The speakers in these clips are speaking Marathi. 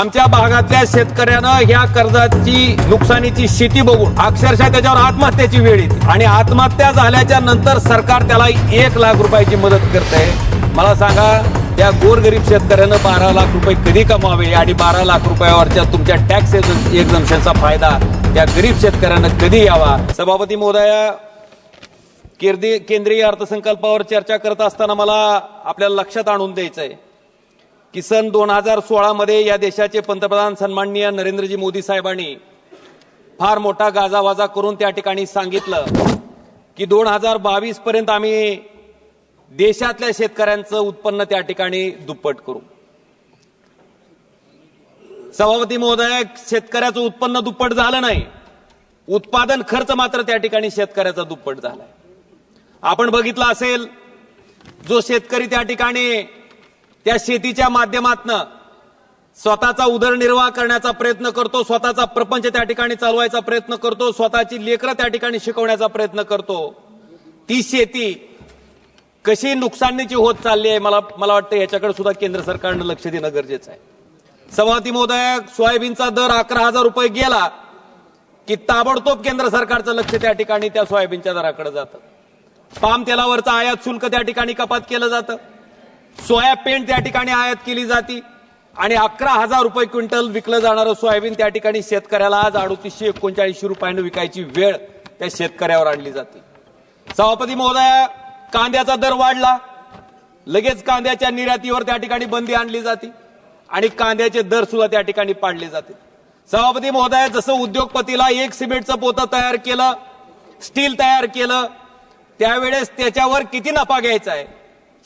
आमच्या भागातल्या शेतकऱ्यानं ह्या कर्जाची नुकसानीची शेती बघून अक्षरशः त्याच्यावर आत्महत्येची वेळ येते. आणि आत्महत्या झाल्याच्यानंतर सरकार त्याला एक लाख रुपयाची मदत करते मला सांगा त्या गोरगरीब शेतकऱ्यानं बारा लाख रुपये कधी कमावे? आणि बारा लाख रुपयावरच्या तुमच्या टॅक्स एक्झम्शनचा फायदा त्या गरीब शेतकऱ्यांना कधी यावा सभापती महोदया केंद्रीय केंद्रीय अर्थसंकल्पावर चर्चा करत असताना मला आपल्याला लक्षात आणून द्यायचं आहे की सन दोन हजार सोळामध्ये या देशाचे पंतप्रधान सन्माननीय नरेंद्रजी मोदी साहेबांनी फार मोठा गाजावाजा करून त्या ठिकाणी सांगितलं की दोन हजार बावीस पर्यंत आम्ही देशातल्या शेतकऱ्यांचं उत्पन्न त्या ठिकाणी दुप्पट करू. सभापती महोदय शेतकऱ्याचं उत्पन्न दुप्पट झालं नाही. उत्पादन खर्च मात्र त्या ठिकाणी शेतकऱ्याचा दुप्पट झालाय. आपण बघितलं असेल जो शेतकरी त्या ठिकाणी त्या शेतीच्या माध्यमातनं स्वतःचा उदरनिर्वाह करण्याचा प्रयत्न करतो स्वतःचा प्रपंच त्या ठिकाणी चालवायचा प्रयत्न करतो स्वतःची लेकरं त्या ठिकाणी शिकवण्याचा प्रयत्न करतो. ती शेती कशी नुकसानीची होत चालली आहे मला मला वाटतं याच्याकडे सुद्धा केंद्र सरकारनं लक्ष देणं गरजेचं आहे. सभापती महोदय सोयाबीनचा दर अकरा हजार रुपये गेला की ताबडतोब केंद्र सरकारचं लक्ष त्या ठिकाणी त्या सोयाबीनच्या दराकडे जातं. पाम तेलावरचं आयात शुल्क त्या ठिकाणी कपात केलं जातं. सोया पेंट त्या ठिकाणी आयात केली जाती आणि अकरा हजार रुपये क्विंटल विकलं जाणारं सोयाबीन त्या ठिकाणी शेतकऱ्याला आज अडोतीसशे एकोणचाळीसशे रुपयानं विकायची वेळ त्या शेतकऱ्यावर आणली जाते. सभापती महोदया कांद्याचा दर वाढला. लगेच कांद्याच्या निर्यातीवर त्या ठिकाणी बंदी आणली जाते आणि कांद्याचे दर सुद्धा त्या ठिकाणी पाडले जाते. सभापती महोदया जसं उद्योगपतीला एक सिमेंटचं पोतं तयार केलं स्टील तयार केलं त्यावेळेस त्याच्यावर किती नफा घ्यायचा आहे?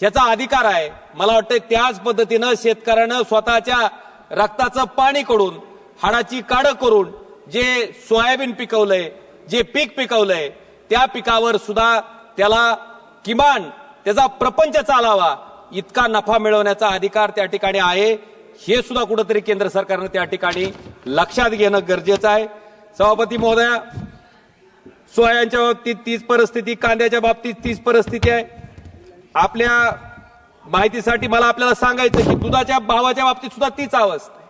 ह्याचा अधिकार आहे. मला वाटतं त्याच पद्धतीनं शेतकऱ्यानं स्वतःच्या रक्ताचं पाणी करून हाडाची काढ करून जे सोयाबीन पिकवलंय जे पीक पिकवलंय त्या पिकावर सुद्धा त्याला किमान त्याचा प्रपंच चालावा इतका नफा मिळवण्याचा अधिकार त्या ठिकाणी आहे. हे सुद्धा कुठंतरी केंद्र सरकारनं त्या ठिकाणी लक्षात घेणं गरजेचं आहे. सभापती महोदया सोयाच्या बाबतीत तीच परिस्थिती कांद्याच्या बाबतीत तीच परिस्थिती आहे. आपल्या माहितीसाठी मला आपल्याला सांगायचं की दुधाच्या भावाच्या बाबतीत सुद्धा तीच अवस्था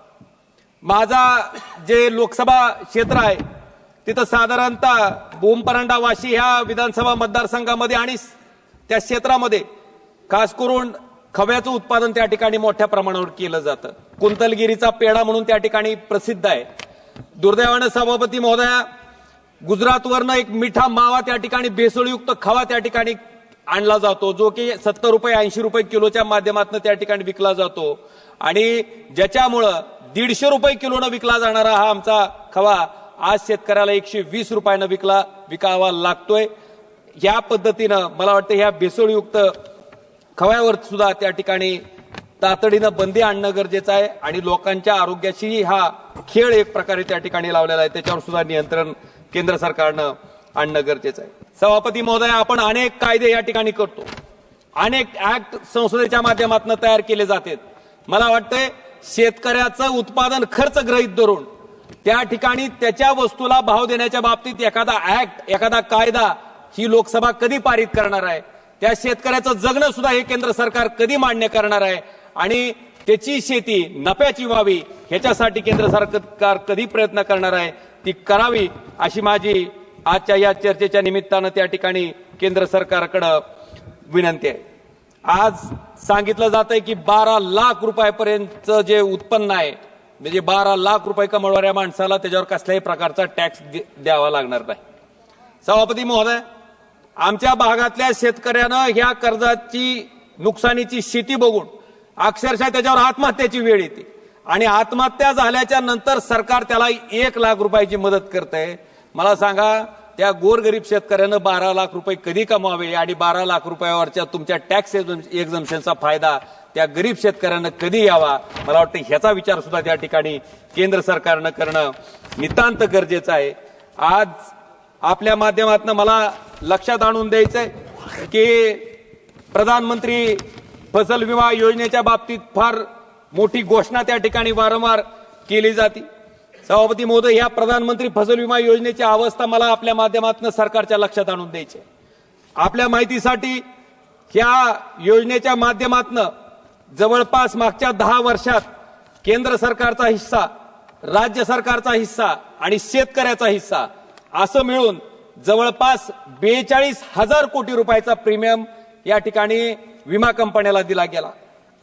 माझा जे लोकसभा क्षेत्र आहे तिथं साधारणतः बोमपरांडा वाशी ह्या विधानसभा मतदारसंघामध्ये आणि त्या क्षेत्रामध्ये खास करून खव्याचं उत्पादन त्या ठिकाणी मोठ्या प्रमाणावर केलं जातं. कुंतलगिरीचा पेढा म्हणून त्या ठिकाणी प्रसिद्ध आहे. दुर्दैवानं सभापती महोदया गुजरातवरनं एक मिठा मावा त्या ठिकाणी भेसळयुक्त खवा त्या ठिकाणी आणला जातो जो की सत्तर रुपये ऐंशी रुपये किलोच्या माध्यमातून त्या ठिकाणी विकला जातो. आणि ज्याच्यामुळं दीडशे रुपये किलोनं विकला जाणारा हा आमचा खवा आज शेतकऱ्याला एकशे वीस रुपयानं विकला विकावा लागतोय. या पद्धतीनं मला वाटतं ह्या भेसळयुक्त खव्यावर सुद्धा त्या ठिकाणी तातडीनं बंदी आणणं गरजेचं आहे आणि लोकांच्या आरोग्याशी हा खेळ एक प्रकारे त्या ठिकाणी लावलेला आहे. त्याच्यावर सुद्धा नियंत्रण केंद्र सरकारनं आणणं गरजेचं आहे. सभापती महोदय आपण अनेक कायदे या ठिकाणी करतो. अनेक ऍक्ट संसदेच्या माध्यमातून तयार केले जातात. मला वाटतंय शेतकऱ्याचं उत्पादन खर्च ग्रहित धरून त्या ठिकाणी त्याच्या वस्तूला भाव देण्याच्या बाबतीत एखादा ऍक्ट एखादा कायदा ही लोकसभा कधी पारित करणार आहे? त्या शेतकऱ्याचं जगणं सुद्धा हे केंद्र सरकार कधी मान्य करणार आहे? आणि त्याची शेती नफ्याची व्हावी ह्याच्यासाठी केंद्र सरकार कधी प्रयत्न करणार आहे? ती करावी अशी माझी आजच्या या चर्चेच्या निमित्तानं त्या ठिकाणी केंद्र सरकारकडं विनंती आहे. आज सांगितलं जात आहे की बारा लाख रुपयापर्यंतचं जे उत्पन्न आहे म्हणजे बारा लाख रुपये कमवणाऱ्या माणसाला त्याच्यावर कसल्याही प्रकारचा टॅक्स द्यावा लागणार नाही. सभापती महोदय आमच्या भागातल्या शेतकऱ्यानं ह्या कर्जाची नुकसानीची शेती बघून अक्षरशः त्याच्यावर आत्महत्याची वेळ येते. आणि आत्महत्या झाल्याच्यानंतर सरकार त्याला एक लाख रुपयाची मदत करतंय. मला सांगा त्या गोरगरीब शेतकऱ्यानं बारा लाख रुपये कधी कमावे आणि बारा लाख रुपयावरच्या तुमच्या टॅक्स एक्झम्शनचा फायदा त्या गरीब शेतकऱ्यांना कधी यावा? मला वाटतं ह्याचा विचार सुद्धा त्या ठिकाणी केंद्र सरकारनं करणं नितांत गरजेचं आहे. आज आपल्या माध्यमातून मला लक्षात आणून द्यायचंय की प्रधानमंत्री फसल विमा योजनेच्या बाबतीत फार मोठी घोषणा त्या ठिकाणी वारंवार केली जाते. सभापती महोदय या प्रधानमंत्री फसल विमा योजनेची अवस्था मला आपल्या माध्यमातून सरकारच्या लक्षात आणून द्यायची आपल्या माहितीसाठी ह्या योजनेच्या माध्यमातून जवळपास मागच्या दहा वर्षात केंद्र सरकारचा हिस्सा राज्य सरकारचा हिस्सा आणि शेतकऱ्याचा हिस्सा असं मिळून जवळपास बेचाळीस हजार कोटी रुपयाचा प्रीमियम या ठिकाणी विमा कंपन्याला दिला गेला.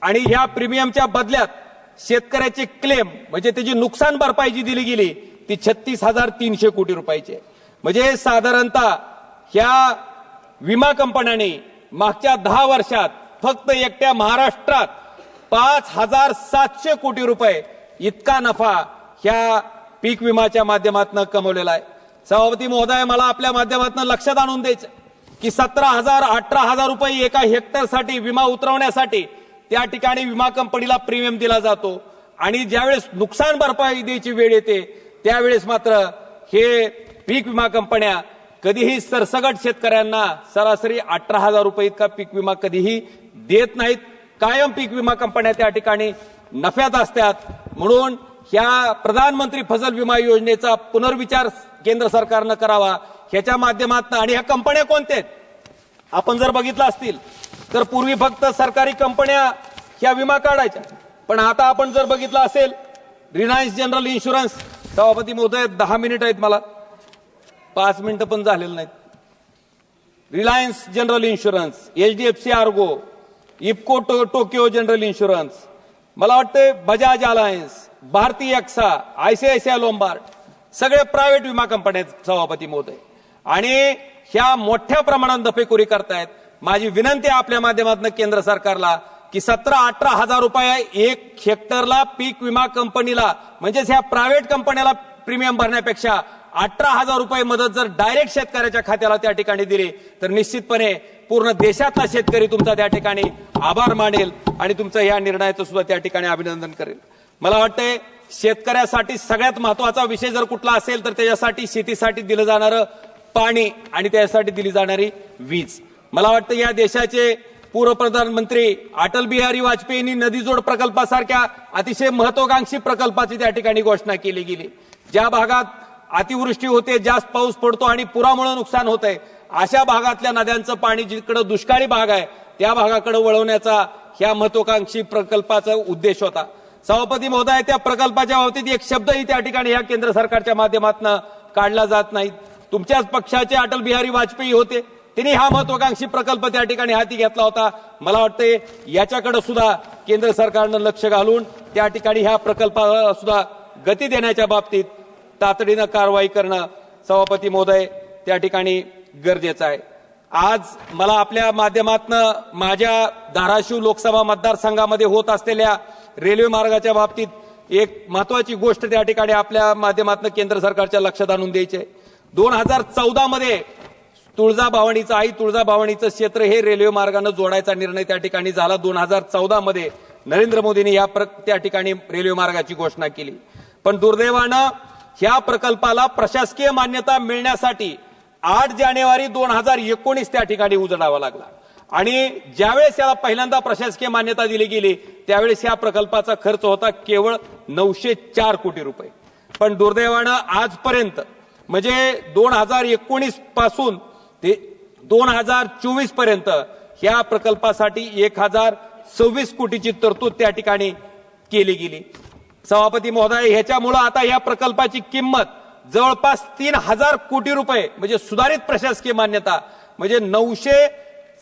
आणि ह्या प्रीमियमच्या बदल्यात शेतकऱ्याचे क्लेम म्हणजे त्याची नुकसान भरपाई जी दिली गेली ती छत्तीस हजार तीनशे कोटी रुपयाची म्हणजे साधारणतः ह्या विमा कंपन्यांनी मागच्या दहा वर्षात फक्त एकट्या महाराष्ट्रात पाच हजार सातशे कोटी रुपये इतका नफा ह्या पीक विमाच्या माध्यमातून कमवलेला आहे. सभापती महोदय मला आपल्या माध्यमातून लक्षात आणून द्यायचं की सतरा हजार अठरा हजार रुपये एका हेक्टरसाठी विमा उतरवण्यासाठी त्या ठिकाणी विमा कंपनीला प्रीमियम दिला जातो. आणि ज्यावेळेस नुकसान भरपाई द्यायची वेळ येते त्यावेळेस मात्र हे पीक विमा कंपन्या कधीही सरसगट शेतकऱ्यांना सरासरी अठरा हजार रुपये इतका पीक विमा कधीही देत नाहीत. कायम पीक विमा कंपन्या त्या ठिकाणी नफ्यात असतात. म्हणून ह्या प्रधानमंत्री फसल विमा योजनेचा पुनर्विचार केंद्र सरकारनं करावा. ह्याच्या माध्यमातून आणि ह्या कंपन्या कोणत्या आहेत? आपण जर बघितलं असतील तर पूर्वी फक्त सरकारी कंपन्या ह्या विमा काढायच्या. पण आता आपण जर बघितलं असेल रिलायन्स जनरल इन्शुरन्स सभापती महोदय दहा मिनिट आहेत मला. पाच मिनिटं पण झालेलं नाहीत. Reliance General Insurance H D F C Ergo IFFCO टो, टोकियो जनरल इन्शुरन्स मला वाटतं Bajaj Allianz Bharti AXA ICICI Lombard सगळे प्रायव्हेट विमा कंपन्या आहेत सभापती महोदय. आणि ह्या मोठ्या प्रमाणात दफेखोरी करतायत. माझी विनंती आपल्या माध्यमातून केंद्र सरकारला की सतरा अठरा हजार रुपये एक हेक्टरला पीक विमा कंपनीला म्हणजेच ह्या प्रायव्हेट कंपन्याला प्रीमियम भरण्यापेक्षा अठरा हजार रुपये मदत जर डायरेक्ट शेतकऱ्याच्या खात्याला त्या ठिकाणी दिली तर निश्चितपणे पूर्ण देशातला शेतकरी तुमचा त्या ठिकाणी आभार मानेल आणि तुमचं या निर्णयाचं सुद्धा त्या ठिकाणी अभिनंदन करेल. मला वाटतंय शेतकऱ्यासाठी सगळ्यात महत्त्वाचा विषय जर कुठला असेल तर त्याच्यासाठी शेतीसाठी दिलं जाणारं पाणी आणि त्यासाठी दिली जाणारी वीज. मला वाटतं या देशाचे पूर्व प्रधानमंत्री अटल बिहारी वाजपेयींनी नदीजोड प्रकल्पासारख्या अतिशय महत्वाकांक्षी प्रकल्पाची त्या ठिकाणी घोषणा केली गेली. ज्या भागात अतिवृष्टी होते जास्त पाऊस पडतो आणि पुरामुळे नुकसान होत आहे अशा भागातल्या नद्यांचं पाणी जिकडे दुष्काळी भाग आहे त्या भागाकडे वळवण्याचा ह्या महत्वाकांक्षी प्रकल्पाचा उद्देश होता. सभापती महोदय त्या प्रकल्पाच्या बाबतीत एक शब्दही त्या ठिकाणी ह्या केंद्र सरकारच्या माध्यमातून काढला जात नाहीत तुमच्याच पक्षाचे अटल बिहारी वाजपेयी होते. त्यांनी हा महत्वाकांक्षी प्रकल्प त्या ठिकाणी हाती घेतला होता. मला वाटते याच्याकडे सुद्धा केंद्र सरकारनं लक्ष घालून त्या ठिकाणी ह्या प्रकल्पाला सुद्धा गती देण्याच्या बाबतीत तातडीनं कारवाई करणं सभापती महोदय त्या ठिकाणी गरजेचं आहे. आज मला आपल्या माध्यमातनं माझ्या धाराशिव लोकसभा मतदारसंघामध्ये होत असलेल्या रेल्वे मार्गाच्या बाबतीत एक महत्वाची गोष्ट त्या ठिकाणी आपल्या माध्यमातून केंद्र सरकारच्या लक्षात आणून द्यायची आहे. दोन हजार चौदा मध्ये तुळजाभवानीचं आई तुळजाभवानीचं क्षेत्र हे रेल्वे मार्गानं जोडायचा निर्णय त्या ठिकाणी झाला. दोन हजार चौदा मध्ये नरेंद्र मोदींनी या प्र- त्या ठिकाणी रेल्वे मार्गाची घोषणा केली. पण दुर्दैवानं ह्या प्रकल्पाला प्रशासकीय मान्यता मिळण्यासाठी आठ जानेवारी दोन हजार एकोणीस त्या ठिकाणी उजडावा लागला. आणि ज्यावेळेस याला पहिल्यांदा प्रशासकीय मान्यता दिली गेली त्यावेळेस या प्रकल्पाचा खर्च होता केवळ नऊशे चार कोटी रुपये. पण दुर्दैवानं आजपर्यंत म्हणजे दोन हजार एकोणीसपासून ते दोन हजार चोवीसपर्यंत ह्या प्रकल्पासाठी एक हजार सव्वीस कोटीची तरतूद त्या ठिकाणी केली गेली. सभापती महोदय ह्याच्यामुळं आता या प्रकल्पाची किंमत जवळपास तीन हजार कोटी रुपये म्हणजे सुधारित प्रशासकीय मान्यता म्हणजे नऊशे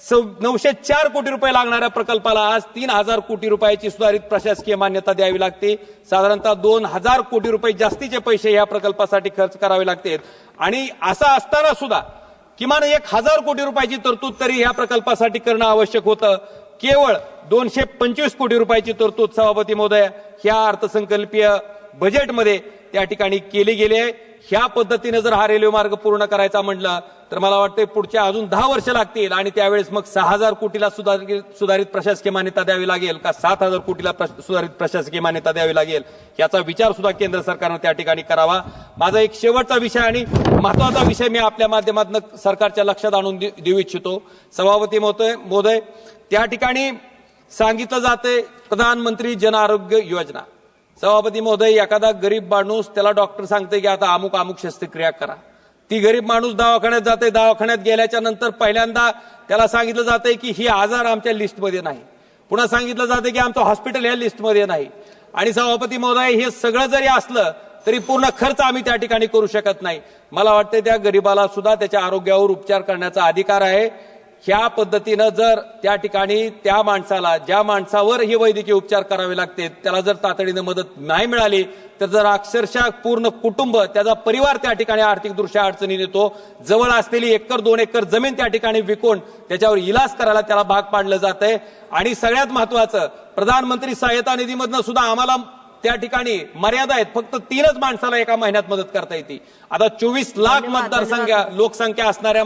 नऊशे चार कोटी रुपये लागणाऱ्या प्रकल्पाला आज तीन हजार कोटी रुपयाची सुधारित प्रशासकीय मान्यता द्यावी लागते. साधारणतः दोन हजार कोटी रुपये जास्तीचे पैसे या प्रकल्पासाठी खर्च करावे लागतात आणि असं असताना सुद्धा किमान एक हजार कोटी रुपयाची तरतूद तरी या प्रकल्पासाठी करणं आवश्यक होतं. केवळ दोनशे पंचवीस कोटी रुपयाची तरतूद सभापती महोदय ह्या अर्थसंकल्पीय बजेटमध्ये त्या ठिकाणी केले गेले आहे. ह्या पद्धतीने जर हा रेल्वे मार्ग पूर्ण करायचा म्हटलं तर मला वाटतं पुढच्या अजून दहा वर्ष लागतील आणि त्यावेळेस मग सहा हजार कोटीला सुधारित सुधारित प्रशासकीय मान्यता द्यावी लागेल का सात हजार कोटीला प्रश- सुधारित प्रशासकीय मान्यता द्यावी लागेल? याचा विचार सुद्धा केंद्र सरकारनं त्या ठिकाणी करावा. माझा एक शेवटचा विषय आणि महत्त्वाचा विषय मी आपल्या माध्यमातून सरकारच्या लक्षात आणून देऊ इच्छितो. सभापती महोदय महोदय त्या ठिकाणी सांगितलं जाते प्रधानमंत्री जन आरोग्य योजना. सभापती महोदय एखादा गरीब माणूस त्याला डॉक्टर सांगते की आता अमुक अमुक शस्त्रक्रिया करा. ती गरीब माणूस दवाखान्यात जाते दवाखान्यात गेल्याच्यानंतर पहिल्यांदा त्याला सांगितलं जाते की ही आजार आमच्या लिस्टमध्ये नाही. पुन्हा सांगितलं जाते की आमचं हॉस्पिटल या लिस्टमध्ये नाही. आणि सभापती महोदय हे सगळं जरी असलं तरी पूर्ण खर्च आम्ही त्या ठिकाणी करू शकत नाही. मला वाटतं त्या गरीबाला सुद्धा त्याच्या आरोग्यावर उपचार करण्याचा अधिकार आहे. ह्या पद्धतीनं जर त्या ठिकाणी त्या माणसाला ज्या माणसावर हे वैद्यकीय उपचार करावे लागते त्याला जर तातडीनं मदत नाही मिळाली तर जर अक्षरशः पूर्ण कुटुंब त्याचा परिवार त्या ठिकाणी आर्थिकदृष्ट्या अडचणीत येतो जवळ असलेली एकर दोन एकर जमीन त्या ठिकाणी विकून त्याच्यावर इलाज करायला त्याला भाग पाडलं जात आहे आणि सगळ्यात महत्वाचं प्रधानमंत्री सहायता निधीमधनं सुद्धा आम्हाला त्या ठिकाणी मर्यादा आहेत. फक्त तीनच माणसाला एका महिन्यात मदत करता येते. आता चोवीस लाख मतदारसंख्या लोकसंख्या असणाऱ्या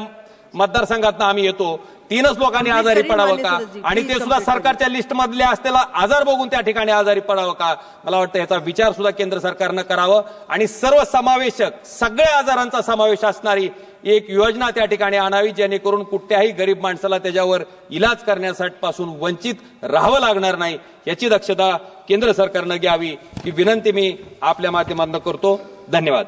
मतदारसंघात आम्ही येतो. तीनच लोकांनी आजारी पडावं का? आणि ते सुद्धा सरकारच्या लिस्ट मधले असलेला आजार बघून त्या ठिकाणी आजारी पडावं का? मला वाटतं याचा विचार सुद्धा केंद्र सरकारनं करावं. आणि सर्व समावेशक सगळ्या आजारांचा समावेश असणारी एक योजना त्या ठिकाणी आणावी जेणेकरून कुठल्याही गरीब माणसाला त्याच्यावर इलाज करण्यासाठी पासून वंचित राहावं लागणार नाही याची दक्षता केंद्र सरकारनं घ्यावी ही विनंती मी आपल्या माध्यमातून करतो. धन्यवाद.